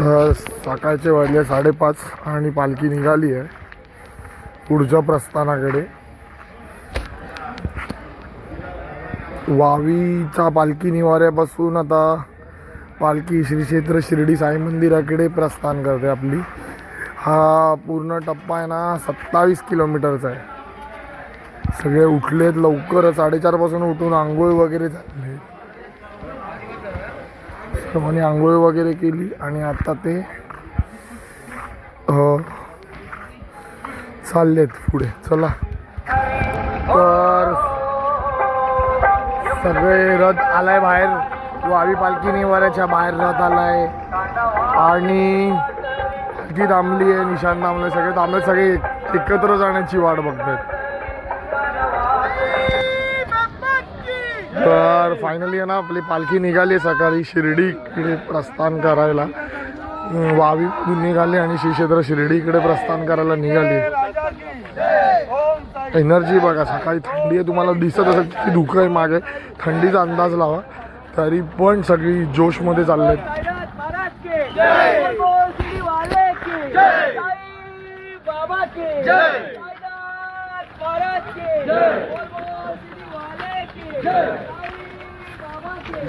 तर सकाळचे वाजले साडेपाच आणि पालखी निघाली आहे. पुढच्या प्रस्थानाकडे. वावीचा पालखी निवाऱ्यापासून आता पालखी श्री क्षेत्र शिर्डी साई मंदिराकडे प्रस्थान करते आपली. हा पूर्ण टप्पा आहे ना सत्तावीस किलोमीटरचा आहे. सगळे उठलेत लवकर साडेचारपासून उठून आंघोळ वगैरे झाले त्याप्रमाणे आंघोळ वगैरे केली आणि आता ते चाललेत पुढे. चला. तर सगळे रथ आलाय बाहेर. वावी पालखी निवाऱ्याच्या बाहेर रथ आलाय. आणि ती थांबली आहे निशाण थांबलं सगळे थांबले सगळे एकत्र जाण्याची वाट बघतात तर फायनली आहे ना आपली पालखी निघाली सकाळी शिर्डीकडे प्रस्थान करायला. वावी निघाली आणि श्री क्षेत्र शिर्डीकडे प्रस्थान करायला निघाली. एनर्जी बघा सकाळी थंडी आहे तुम्हाला दिसत असेल किती धुकं आहे मागे. थंडीचा अंदाज लावा. तरी पण सगळी जोशमध्ये चालले आहेत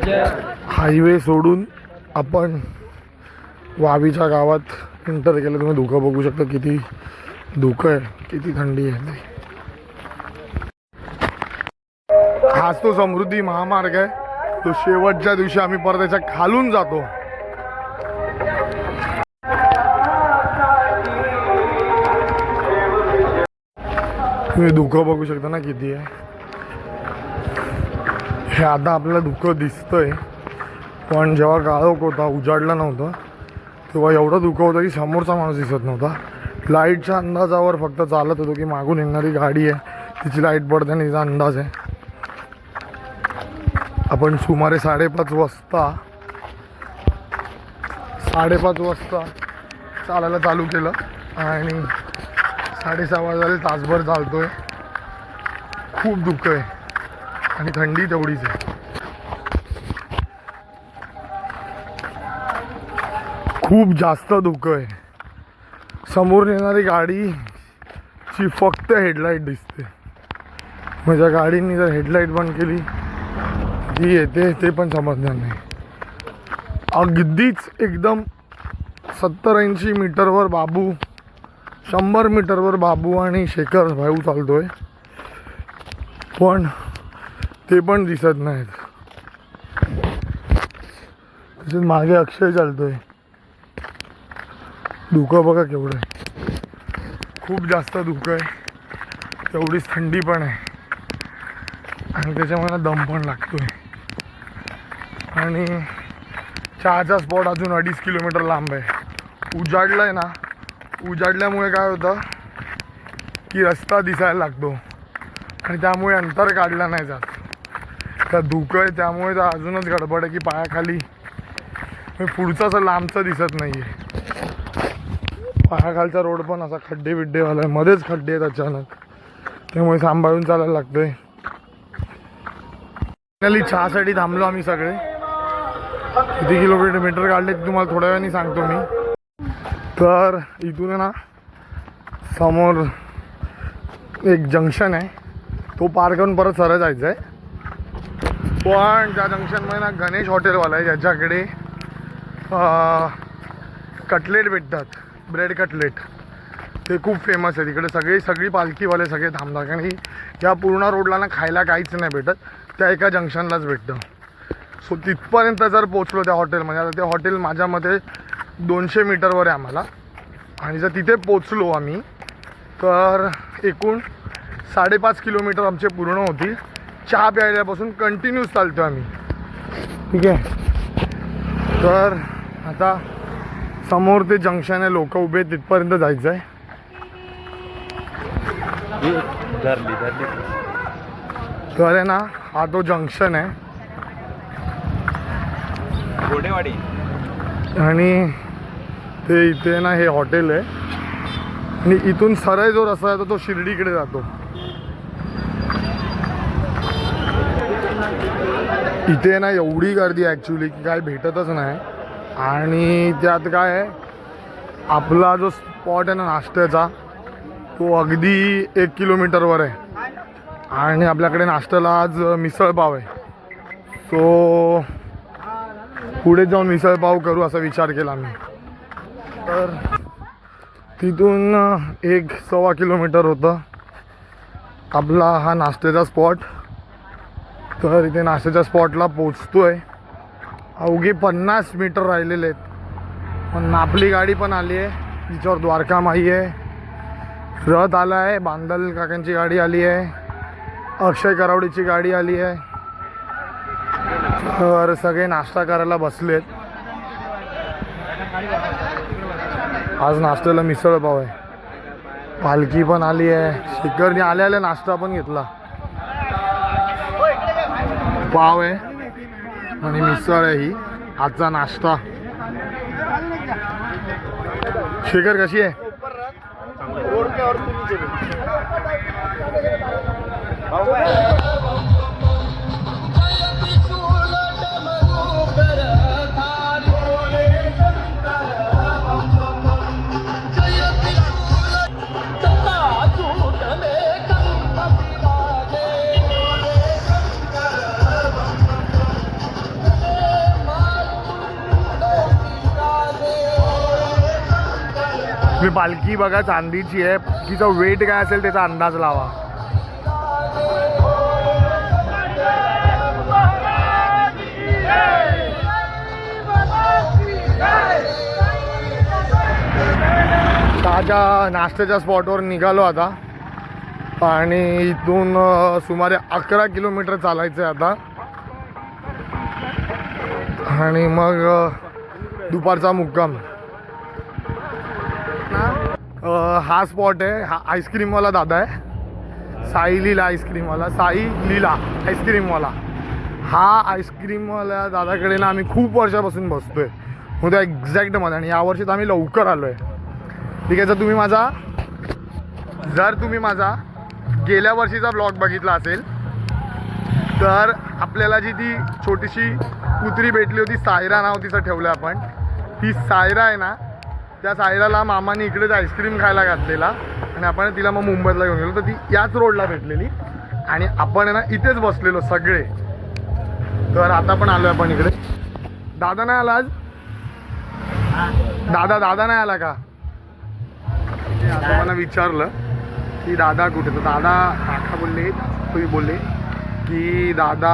हायवे सोडून आपण वावीच्या गावात एंटर केलं. तुम्ही धुकं बघू शकता किती धुकं आहे किती थंडी आहे. हाच तो समृद्धी महामार्ग आहे. तो शेवटच्या दिवशी आम्ही परत त्याच्या खालून जातो. तुम्ही धुकं बघू शकता ना किती आहे. हे आता आपल्याला दिसतं दिसतंय. पण जेव्हा काळोख होता उजाडला नव्हतं तेव्हा एवढं दुःख होतं की समोरचा माणूस दिसत नव्हता. लाईटच्या अंदाजावर फक्त चालत होतो की मागून येणारी गाडी आहे. तिची लाइट पडते आणि तिचा अंदाज आहे. आपण सुमारे साडेपाच वाजता साडेपाच वाजता चालायला चालू केलं आणि साडेसहा वाजायला तासभर चालतोय. खूप दुःख आहे. आणि थंडी तेवढीच आहे. खूप जास्त धुकं आहे. समोर येणारी गाडीची फक्त हेडलाईट दिसते. माझ्या गाडीने जर हेडलाईट बंद केली ती येते ते पण समजणार नाही. अगदीच एकदम सत्तर ऐंशी मीटरवर बाबू शंभर मीटरवर बाबू आणि शेखर भाऊ चालतोय. पण ते पण दिसत नाहीत. तसेच मागे अक्षय चालतोय. धुकं बघा केवढं आहे. खूप जास्त धुकं आहे. तेवढीच थंडी पण आहे. आणि त्याच्यामुळे दम पण लागतो आहे आणि चहाचा स्पॉट अजून अडीच किलोमीटर लांब आहे. उजाडलं आहे ना उजाडल्यामुळे काय होतं की रस्ता दिसायला लागतो. आणि त्यामुळे अंतर काढला नाही जात. त्या धुकं आहे त्यामुळे तर अजूनच गडबड आहे की पायाखाली. पुढचं असं लांबचं दिसत नाही आहे पायाखालचा रोड पण असा खड्डे बिड्डेवाला आहे मध्येच खड्डे आहेत अचानक. त्यामुळे सांभाळून चालायला लागतंय. फायनली चहासाठी थांबलो आम्ही सगळे. किती किलोमीटर मीटर काढले ते तुम्हाला थोड्या वेळाने सांगतो मी. तर इथून ना समोर एक जंक्शन आहे. तो पार करून परत सरळ जायचं आहे पण त्या जंक्शनमध्ये ना गणेश हॉटेलवाला आहे ज्याच्याकडे कटलेट भेटतात. ब्रेड कटलेट ते खूप फेमस आहे तिकडे सगळे सगळी पालखीवाले सगळे थांबतात. कारण की या पूर्ण रोडला ना खायला काहीच नाही भेटत त्या एका जंक्शनलाच भेटतं. सो तिथपर्यंत जर पोचलो त्या हॉटेलमध्ये आता ते हॉटेल माझ्या मते दोनशे मीटरवर आहे आम्हाला. आणि जर तिथे पोचलो आम्ही तर एकूण साडेपाच किलोमीटर आमचे पूर्ण होतील. चहा प्यायल्यापासून कंटिन्यूस चालतो आम्ही. ठीक आहे? तर आता समोर ते जंक्शन आहे लोक उभे तिथपर्यंत जायचं आहे तर आहे ना हा तो जंक्शन आहे. आणि ते इथे ना हे हॉटेल आहे. आणि इथून सरळ जो रस्ता आहे तो शिर्डीकडे जातो. इथे ना एवढी गर्दी ॲक्च्युली की काय भेटतच नाही. आणि त्यात काय आहे आपला जो स्पॉट आहे ना नाश्त्याचा तो अगदी एक किलोमीटरवर आहे. आणि आपल्याकडे नाश्त्याला आज मिसळपाव आहे. सो पुढे जाऊन मिसळपाव करू असा विचार केला मी. तर तिथून एक सव्वा किलोमीटर होतं. आपला हा नाश्त्याचा स्पॉट तर इथे नाश्त्याच्या स्पॉटला पोचतो आहे अवघे पन्नास मीटर राहिलेले आहेत. पण आपली गाडी पण आली आहे. तिच्यावर द्वारका माई आहे. रथ आला आहे. बांदल काकांची गाडी आली आहे. अक्षय करावडीची गाडी आली आहे. तर सगळे नाश्ता करायला बसलेत. आज नाश्त्याला मिसळ पाव आहे. पालखी पण आली आहे. शिखरने आल्या आल्या नाश्ता पण घेतला. पाव आहे. आणि मिसळ आहे ही. आजचा नाश्ता. शेखर कशी आहे? मी पालखी बघा चांदीची आहे. तिचा वेट काय असेल त्याचा अंदाज लावा. ताज्या नाश्त्याच्या स्पॉटवर निघालो आता. आणि इथून सुमारे अकरा किलोमीटर चालायचं आहे आता. आणि मग दुपारचा मुक्काम. हा स्पॉट आहे. हा आईस्क्रीमवाला दादा आहे. साई लीला आईस्क्रीमवाला साई लीला आईस्क्रीमवाला हा आईस्क्रीमवाल्या दादाकडे ना आम्ही खूप वर्षापासून बसतो आहे उद्या एक्झॅक्टमध्ये आणि यावर्षी तर आम्ही लवकर आलो आहे ठीक आहे जर तुम्ही माझा जर तुम्ही माझा गेल्या वर्षीचा ब्लॉग बघितला असेल तर आपल्याला जी ती छोटीशी कुत्री भेटली होती सायरा नाव तिचं ठेवलं आपण. ती सायरा आहे ना त्या सायराला मामाने इकडेच आईस्क्रीम खायला घातलेला. आणि आपण तिला मग मुंबईला घेऊन गेलो. तर ती याच रोडला भेटलेली. आणि आपण ना इथेच बसलेलो सगळे. तर आता पण आलो आपण इकडे. दादा नाही आला आज? दादा दादा नाही आला का? आता मला विचारलं की दादा कुठे? तर दादा काका बोलले तुम्ही बोलले की दादा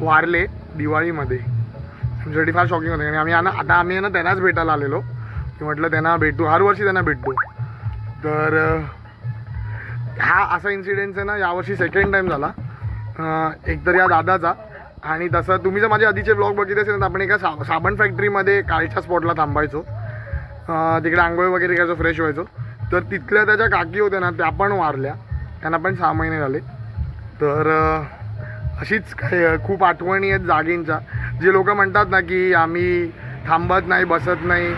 वारले दिवाळीमध्ये. आमच्यासाठी फार शॉकिंग होते. आणि आम्ही आता आम्ही ना त्यांनाच भेटायला आलेलो. की म्हटलं त्यांना भेटू. हर वर्षी त्यांना भेटतो. तर हा असा इन्सिडेंट आहे ना यावर्षी सेकंड टाईम झाला. एकतर एक तर या दादाचा. आणि तसं तुम्ही जर माझे आधीचे ब्लॉग बघितले असेल तर आपण एका सा साबण फॅक्टरीमध्ये काळीच्या स्पॉटला थांबायचो. तिकडे आंघोळ वगैरे करायचो फ्रेश व्हायचो. तर तिथल्या त्याच्या काकी होत्या ना त्या पण वारल्या. त्यांना पण सहा महिने झाले. तर अशीच काही खूप आठवणी आहेत जागींच्या. जे लोक म्हणतात ना की आम्ही थांबत नाही बसत नाही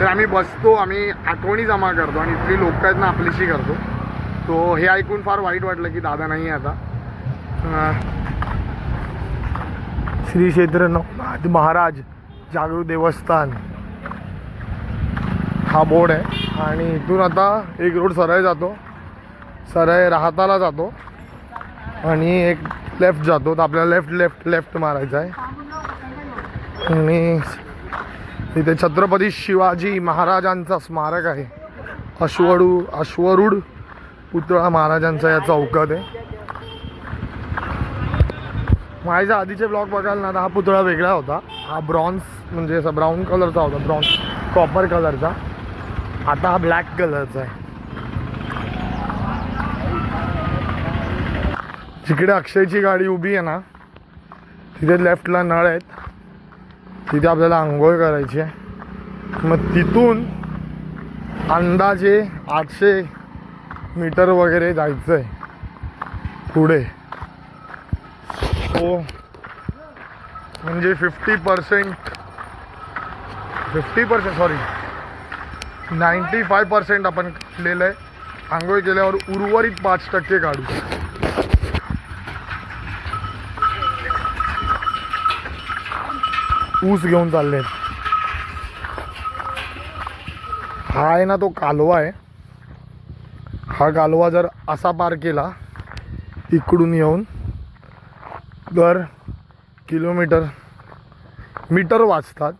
तर आम्ही बसतो आम्ही आठवणी जमा करतो आणि इथली लोक आहेत ना आपलीशी करतो. तो हे ऐकून फार वाईट वाटलं की दादा नाही आहे आता. श्री क्षेत्र महाराज जागृत देवस्थान. हा बोर्ड आहे आणि इथून आता एक रोड सरळ जातो. सरळ राहताला जातो. आणि एक लेफ्ट जातो. तर आपल्याला लेफ्ट लेफ्ट लेफ्ट मारायचा आहे. आणि इथे छत्रपती शिवाजी महाराजांचा स्मारक आहे. अश्वरू अश्वरूढ पुतळा महाराजांचा या चौकात आहे. माझ्या आधीचे ब्लॉग बघाल ना तर हा पुतळा वेगळा होता. हा ब्रॉन्झ म्हणजे असा ब्राऊन कलरचा होता ब्रॉन्झ कॉपर कलरचा आता हा ब्लॅक कलरचा आहे. जिकडे अक्षयची गाडी उभी आहे ना तिथे लेफ्टला नळ आहेत. तिथे आपल्याला आंघोळ करायची आहे. मग तिथून अंदाजे आठशे मीटर वगैरे जायचं आहे. पुढे. सो म्हणजे fifty percent fifty percent sorry ninety five percent आपण लिहिलं आहे. आंघोळ केल्यावर उर्वरित पाच टक्के काढू. ऊस घेऊन चालले हा आहे ना तो कालवा आहे. हा कालवा जर असा पार केला इकडून येऊन दर किलोमीटर मीटर वाचतात.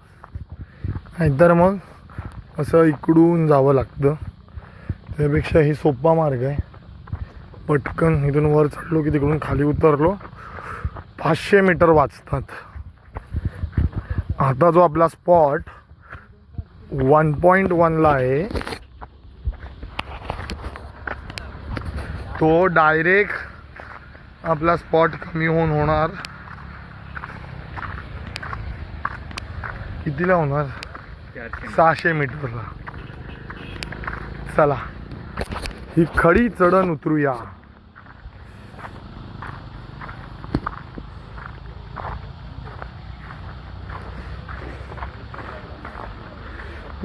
नाहीतर मग असं इकडून जावं लागतं. त्यापेक्षा ही सोपा मार्ग आहे. पटकन इथून वर चढलो की तिकडून खाली उतरलो. पाचशे मीटर वाचतात. आता जो आपला स्पॉट वन पॉईंट वनला आहे तो डायरेक्ट आपला स्पॉट कमी होऊन होणार. कितीला होणार? सहाशे मीटरला. चला ही खडी चढण उतरूया.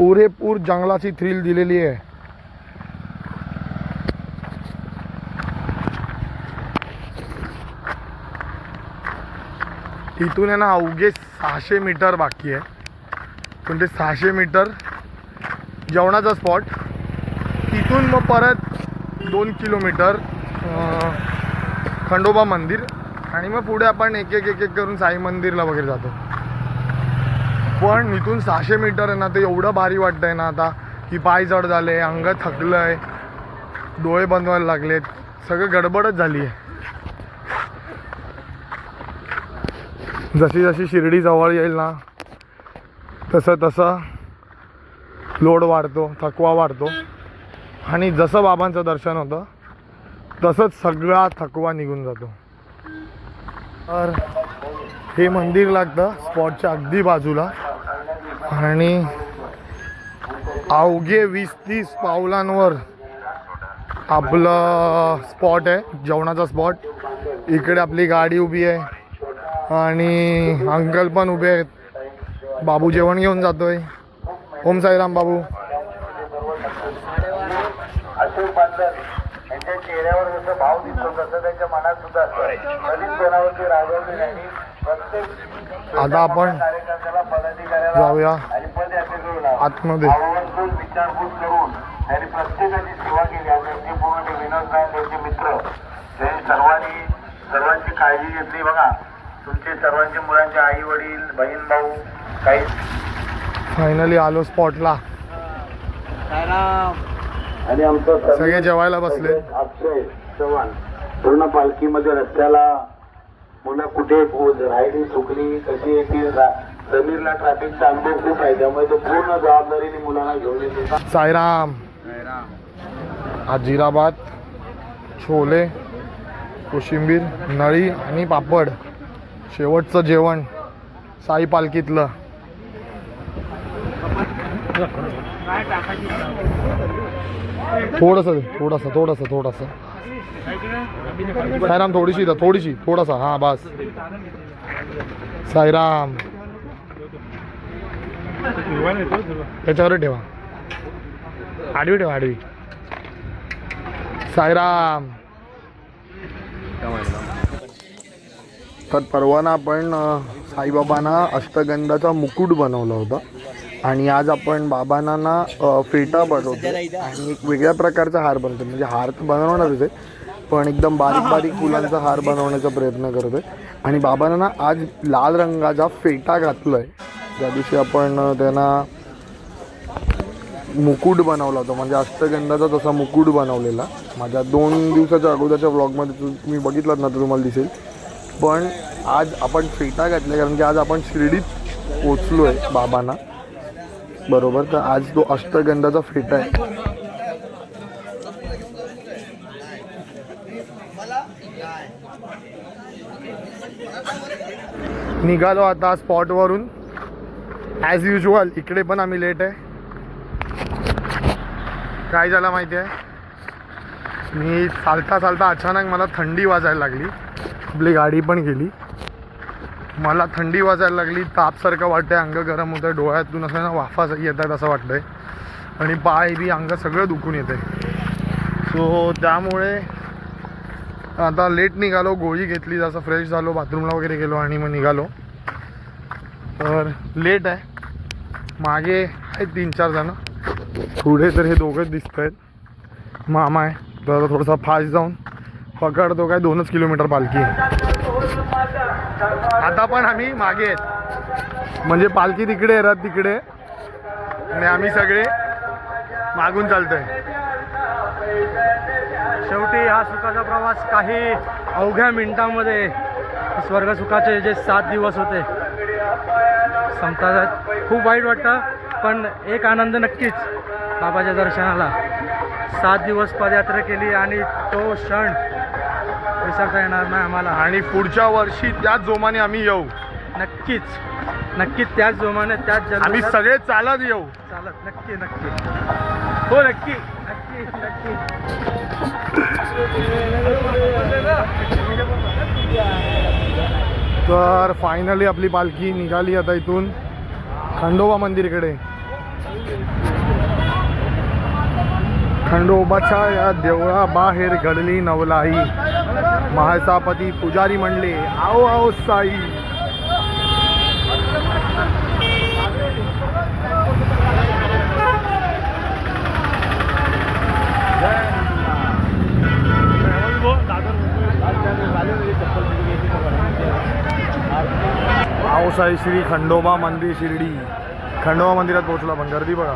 पुरेपूर जंगलाची थ्रिल दिलेली आहे. इथून आहे ना अवघे सहाशे मीटर बाकी आहे. पण ते सहाशे मीटर जेवणाचा स्पॉट तिथून मग परत दोन किलोमीटर खंडोबा मंदिर. आणि मग पुढे आपण एक एक एक एक करून साई मंदिरला वगैरे जातो. पण इथून सहाशे मीटर आहे ना ते एवढं भारी वाटतंय ना आता की पाय जड झाले अंग थकलं आहे डोळे बनवायला लागलेत सगळं गडबडच झाली आहे. जशी जशी शिर्डी जवळ येईल ना तसं तसं लोड वाढतो थकवा वाढतो. आणि जसं बाबांचं दर्शन होतं तसंच सगळा थकवा निघून जातो. तर हे मंदिर लागतं स्पॉटच्या अगदी बाजूला. आणि अवघे वीस तीस पावलांवर आपलं स्पॉट आहे जेवणाचा स्पॉट इकडे आपली गाडी उभी आहे आणि अंकल पण उभे आहेत. बाबू जेवण घेऊन जातोय. ओम साईराम बाबू. चेहऱ्यावर जसं भाव दिसतो तसं त्यांच्या मनात सुद्धा असतं. कोणावरती रागवले नाही. प्रत्येक आता आपण जाऊया आतमध्ये. विचारपूस करून त्यांनी प्रत्येकाची सेवा केली त्यांचे पूर्ण ते विनोद त्यांचे मित्र त्यांनी सर्वांनी सर्वांची काळजी घेतली बघा तुमचे सर्वांचे मुलांचे आई वडील बहीण भाऊ काही फायनली आलो स्पॉटला आणि आमचं सगळे जेवायला बसले. अक्षय चव्हाण पूर्ण पालखीमध्ये रस्त्याला मुलं कुठे राहिली चुकली कशी येतील समीरला ट्रॅफिकचा अनुभव खूप आहे. त्यामुळे तो पूर्ण जबाबदारीने मुलांना घेऊन येते साईराम. आज जिराबाद छोले कोशिंबीर नळी आणि पापड. शेवटचं जेवण साई पालखीतलं. थोडंसं थोडंसं थोडंसं थोडंसं. साईराम थोडीशी द्या, थोडीशी थोडासा. हां बस. साईराम. त्याच्यावर ठेवा. आडवी ठेवा आडवी. साईराम. तर परवाना आपण साईबाबांना अष्टगंधाचा मुकुट बनवला होता. आणि आज आपण बाबांना ना फेटा बनवतो आणि एक वेगळ्या प्रकारचा हार बनवतो म्हणजे हार तर बनवणारच आहे पण एकदम बारीक बारीक फुलांचा हार बनवण्याचा प्रयत्न करतोय. आणि बाबांना ना आज लाल रंगाचा फेटा घातलाय. त्या दिवशी आपण त्यांना मुकुट बनवला होता म्हणजे अष्टगंधाचा तसा मुकुट बनवलेला. माझ्या दोन दिवसाच्या अगोदरच्या ब्लॉगमध्ये तु- तुम्ही बघितलात ना तर तुम्हाला दिसेल. पण आज आपण फेटा घातला कारण की आज आपण शिर्डीत पोचलो आहे बाबांना. बरोबर तर आज तो अष्टगंधाचा फेटा आहे. निघालो आता स्पॉटवरून. ॲज युजल इकडे पण आम्ही लेट आहे. काय झालं माहिती आहे? मी चालता चालता अचानक मला थंडी वाजायला लागली. आपली गाडी पण गेली. मला थंडी वाजायला लागली तापसारखं वाटतंय अंग गरम होतं आहे डोळ्यातून असं ना वाफा येत आहेत असं वाटतंय. आणि पाय बी अंग सगळं दुखून येते सो त्यामुळे आता लेट निघालो गोळी घेतली जसं फ्रेश झालो बाथरूमला वगैरे गेलो आणि मग निघालो. तर लेट आहे. मागे आहेत तीन चार जण. पुढे तर हे दोघंच दिसत आहेत मामा आहे. तर थोडंसं थोडासा फास्ट जाऊन पकडतो काय दोनच किलोमीटर पालखी आहे. आता पण आम्ही मागे आहेत. म्हणजे पालखी तिकडे रथ तिकडे. आणि आम्ही सगळे मागून चालतोय. शेवटी हा सुखाचा प्रवास काही अवघ्या मिनिटांमध्ये स्वर्गसुखाचे जे सात दिवस होते संपतात. खूप वाईट वाटतं पण एक आनंद नक्कीच बाबाच्या दर्शनाला. सात दिवस पदयात्रा केली आणि तो क्षण विसरता येणार नाही आम्हाला. आणि पुढच्या वर्षी त्याच जोमाने आम्ही येऊ. नक्कीच. नक्कीच त्याच जोमाने त्याच आम्ही जल्लोषात सगळे चालत येऊ. चालत. नक्की नक्की. हो नक्की. नक्की नक्की. तर फायनली आपली पालखी निघाली आता इथून खंडोबा मंदिरकडे. खंडोबाच्या या देवळा बाहेर घडली नवलाई महासापती पुजारी म्हणले आओ आओ साई. आओ साई श्री खंडोबा मंदिर शिर्डी. खंडोबा मंदिरात पोहोचलो आपण गर्दी बघा.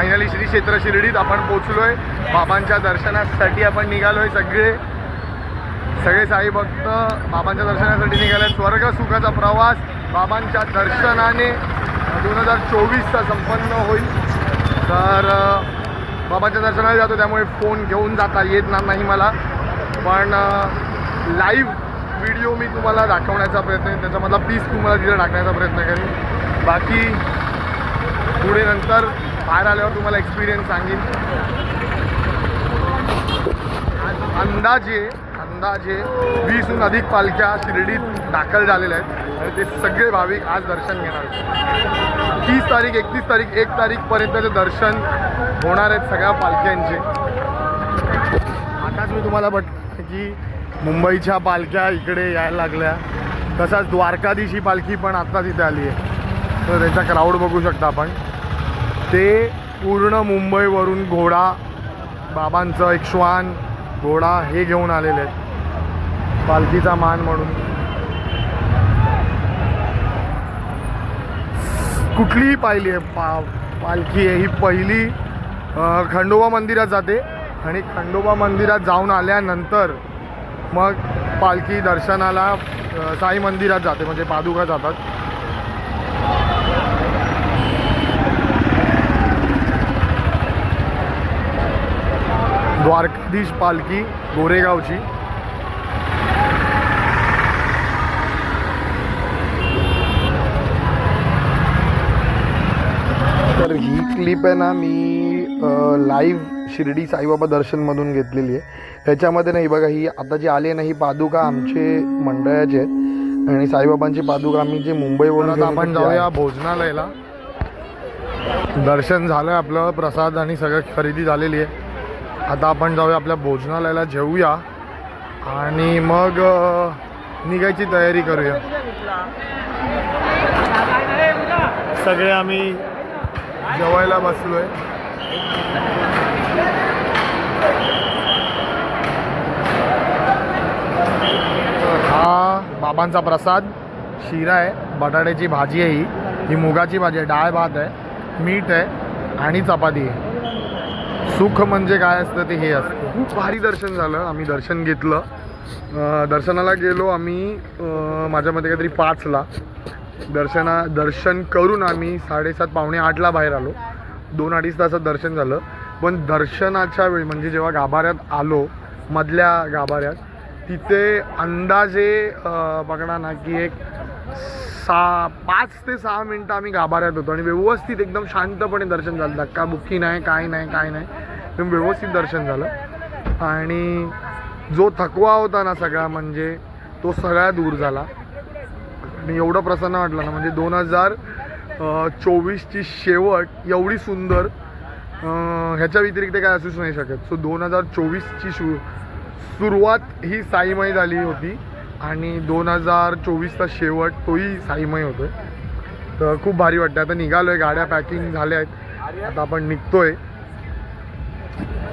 फायनली श्री क्षेत्र शिर्डीत आपण पोचलोय बाबांच्या दर्शनासाठी आपण निघालोय सगळे. सगळे साई भक्त बाबांच्या दर्शनासाठी निघाले स्वर्ग सुखाचा प्रवास बाबांच्या दर्शनाने दोन हजार चोवीसचा संपन्न होईल. तर बाबांच्या दर्शनाला जातो त्यामुळे फोन घेऊन जाता येत नाही मला. पण लाईव्ह व्हिडिओ मी तुम्हाला दाखवण्याचा प्रयत्न त्याच्यामधला पीस तुम्हाला तिथे टाकण्याचा प्रयत्न करेन. बाकी पुढे नंतर बाहेर आल्यावर तुम्हाला एक्सपिरियन्स सांगेन. अंदाजे अंदाजे वीसहून अधिक पालख्या शिर्डीत दाखल झालेल्या आहेत. आणि ते सगळे भाविक आज दर्शन घेणार आहेत. तीस तारीख एकतीस तारीख एक तारीखपर्यंतचे दर्शन होणार आहेत सगळ्या पालख्यांचे. आताच मी तुम्हाला बट की मुंबईच्या पालख्या इकडे यायला लागल्या. तसाच द्वारकाधीश ही पालखी पण आत्ताच इथे आली आहे. तर त्याचा क्राऊड बघू शकता आपण. ते पूर्ण मुंबईवरून घोडा बाबांचं एक श्वान घोडा हे घेऊन आलेले आहेत. पालखीचा मान म्हणून. कुठलीही पाहिली आहे. पा पालखी आहे. ही पहिली खंडोबा मंदिरात जाते. आणि खंडोबा मंदिरात जाऊन आल्यानंतर मग पालखी दर्शनाला साई मंदिरात जाते. म्हणजे पादुका जातात. द्वारकाधीश पालखी गोरेगावची. तर ही क्लिप आहे ना मी लाईव्ह शिर्डी साईबाबा दर्शनमधून घेतलेली आहे. त्याच्यामध्ये नाही बघा ही आता जी आली आहे ना ही पादुका आमचे मंडळाचे आहेत. आणि साईबाबांची पादुका आम्ही जे मुंबईवरून आपण जाऊया भोजनालयाला. दर्शन झालं आपलं प्रसाद आणि सगळं खरेदी झालेली आहे. आता आपण जाऊया आपल्या भोजनालयाला जेवूया. आणि मग निघायची तयारी करूया. सगळे आम्ही जेवायला बसलोय. बाबांचा प्रसाद. शिरा आहे बटाट्याची भाजी आहे ही. ही मुगाची भाजी आहे डाळ भात आहे मीठ आहे आणि चपाती आहे. सुख म्हणजे काय असतं ते हे असतं. खूप भारी दर्शन झालं. आम्ही दर्शन घेतलं. दर्शनाला गेलो आम्ही माझ्या मते काहीतरी पाचला. दर्शना दर्शन करून आम्ही साडेसात पावणे आठला बाहेर आलो. दोन अडीच तासात दर्शन झालं. पण दर्शनाच्या वेळी म्हणजे जेव्हा गाभाऱ्यात आलो मधल्या गाभाऱ्यात तिथे अंदाजे बघणार बघा ना की एक सहा पाच ते सहा मिनटं आम्ही गाभाऱ्यात होतो आणि व्यवस्थित एकदम शांतपणे दर्शन झालं. धक्काबुक्की नाही काय नाही काय नाही. एकदम व्यवस्थित दर्शन झालं. आणि जो थकवा होता ना सगळा म्हणजे तो सगळा दूर झाला. आणि एवढं प्रसन्न वाटलं ना म्हणजे दोन हजार चोवीसची शेवट एवढी सुंदर ह्याच्या व्यतिरिक्त काय असूच नाही शकत. सो दोन हजार चोवीसची शु सुरुवात ही साईमय झाली होती. आणि दोन हजार चोवीसचा शेवट तोही साईमय होतो तर खूप भारी वाटतं आता निघालोय गाड्या पॅकिंग झाल्या आहेत आता आपण निघतोय.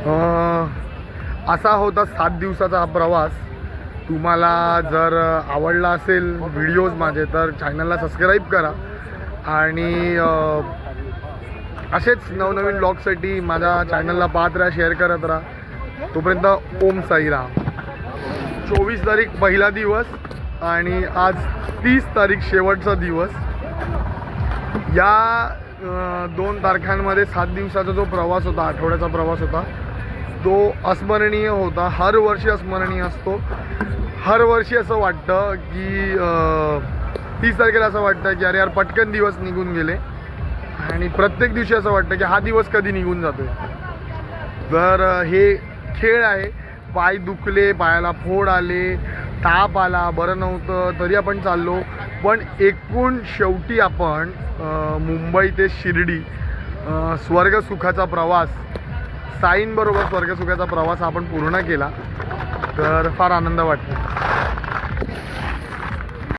आहे असा होता सात दिवसाचा हा प्रवास. तुम्हाला जर आवडला असेल व्हिडिओज माझे तर चॅनलला सबस्क्राईब करा. आणि असेच नवनवीन ब्लॉगसाठी माझ्या चॅनलला पाहत राहा शेअर करत राहा. तोपर्यंत ओम साईराम चोवीस तारीख पहिला दिवस आणि आज तीस तारीख शेवटचा दिवस. या दोन तारखांमध्ये सात दिवसाचा जो प्रवास होता आठवड्याचा प्रवास होता तो अस्मरणीय होता. हर वर्षी अस्मरणीय असतो. हर वर्षी असं वाटतं की तीस तारखेला असं वाटतं की अरे यार पटकन दिवस निघून गेले. आणि प्रत्येक दिवशी असं वाटतं की हा दिवस कधी निघून जातो तर हे खेळ आहे. पाय दुखले पायाला फोड आले ताप आला बरं नव्हतं तरी आपण चाललो. पण एकूण शेवटी आपण मुंबई ते शिर्डी स्वर्गसुखाचा प्रवास साईंबरोबर स्वर्गसुखाचा प्रवास आपण पूर्ण केला तर फार आनंद वाटतो.